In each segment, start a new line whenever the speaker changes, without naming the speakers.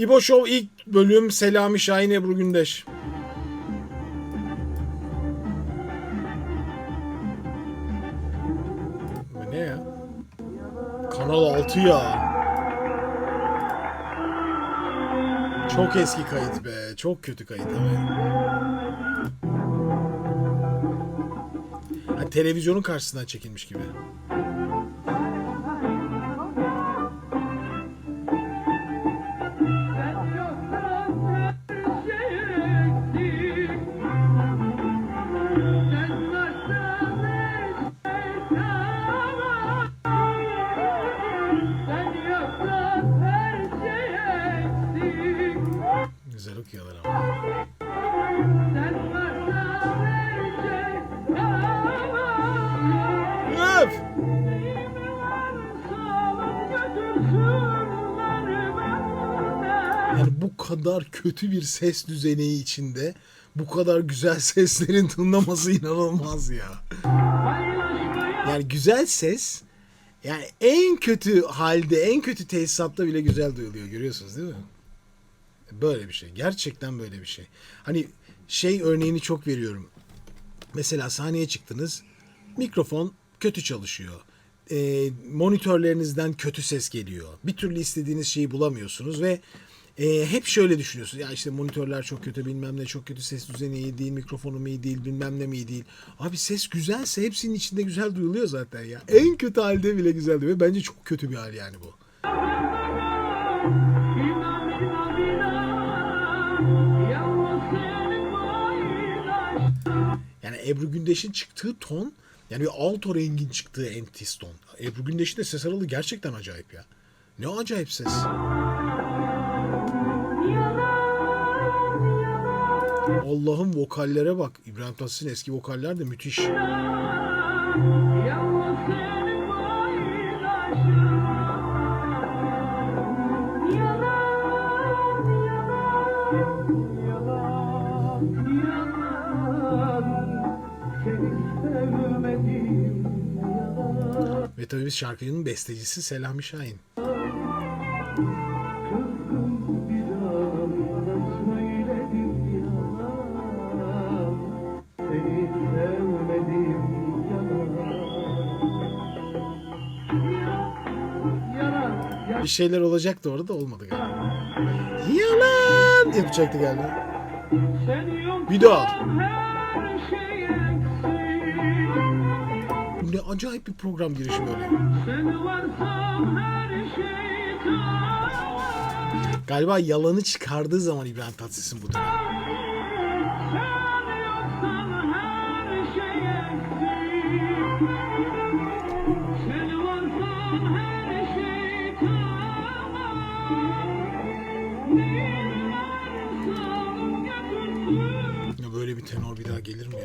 İbo Show ilk bölüm Selami Şahin Ebru Gündeş. Bu ne ya? Kanal 6 ya. Çok eski kayıt be. Çok kötü kayıt ama. Ha, televizyonun karşısından çekilmiş gibi. Okuyorlar ama. Öf! Yani bu kadar kötü bir ses düzeneği içinde bu kadar güzel seslerin tınlaması inanılmaz ya. Yani güzel ses yani en kötü halde, en kötü tesisatta bile güzel duyuluyor. Görüyorsunuz değil mi? Böyle bir şey. Gerçekten böyle bir şey. Hani şey örneğini çok veriyorum. Mesela sahneye çıktınız. Mikrofon kötü çalışıyor. Ee, monitörlerinizden kötü ses geliyor. Bir türlü istediğiniz şeyi bulamıyorsunuz ve e, hep şöyle düşünüyorsunuz. Ya işte monitörler çok kötü bilmem ne çok kötü ses düzeni iyi değil, mikrofonum iyi değil bilmem ne mi iyi değil. Abi ses güzelse hepsinin içinde güzel duyuluyor zaten ya. En kötü halde bile güzel duyuluyor. Bence çok kötü bir hal yani bu. Ebru Gündeş'in çıktığı ton yani bir alto rengin çıktığı entis ton. Ebru Gündeş'in de ses aralığı gerçekten acayip ya. Ne acayip ses. Allah'ım vokallere bak. İbrahim Tatlıses'in eski vokaller de müthiş. Ve tabii biz şarkıcının bestecisi Selami Şahin. Bir şeyler olacaktı orada da olmadı galiba. Yalan yapacaktı galiba. Bir daha. Bu ne acayip bir program girişi böyle. Galiba yalanı çıkardığı zaman İbrahim Tatlıses'in bu dönem. Ya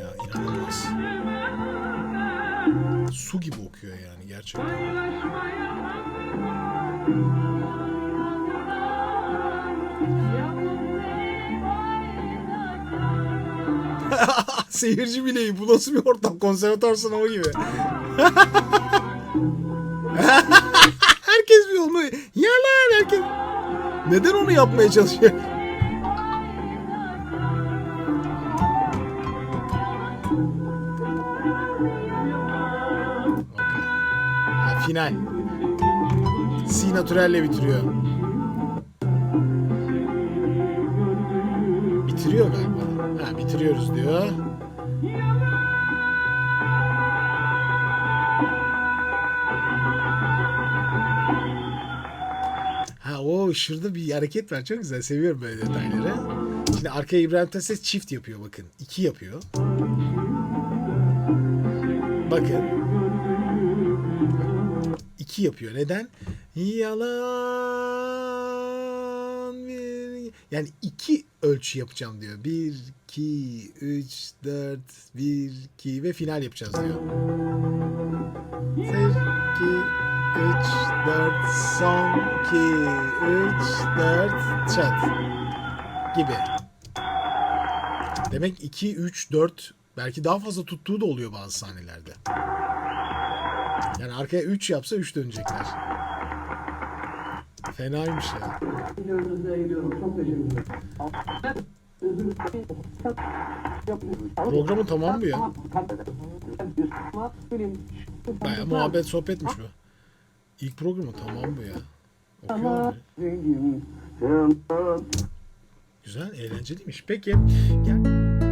ya? İnanılmaz. Su gibi okuyor yani gerçekten. Seyirci bileği bu nasıl bir ortam? Konservatuar sınavı gibi. herkes bir onu yalan herkes. Neden onu yapmaya çalışıyor? Final. Si natürelle bitiriyor. Bitiriyor galiba. Ha, bitiriyoruz diyor. Ha o şurada bir hareket var. Çok güzel. Seviyorum böyle detayları. Şimdi arkaya İbrahim Tatlıses çift yapıyor bakın. İki yapıyor. Bakın. İki yapıyor. Neden? Yalan bir... Yani iki ölçü yapacağım diyor. Bir, iki, üç, dört, bir, iki ve final yapacağız diyor. Bir, iki, üç, dört, son, iki, üç, dört, çat. Gibi. Demek 2, 3, 4 belki daha fazla tuttuğu da oluyor bazı sahnelerde. Yani arkaya 3 yapsa 3 dönecekler. Fenaymış ya. Programın tamamı bu ya. Baya muhabbet sohbetmiş bu. İlk programı tamam bu ya. Okuyor? Güzel, eğlenceliymiş. Peki. Gel.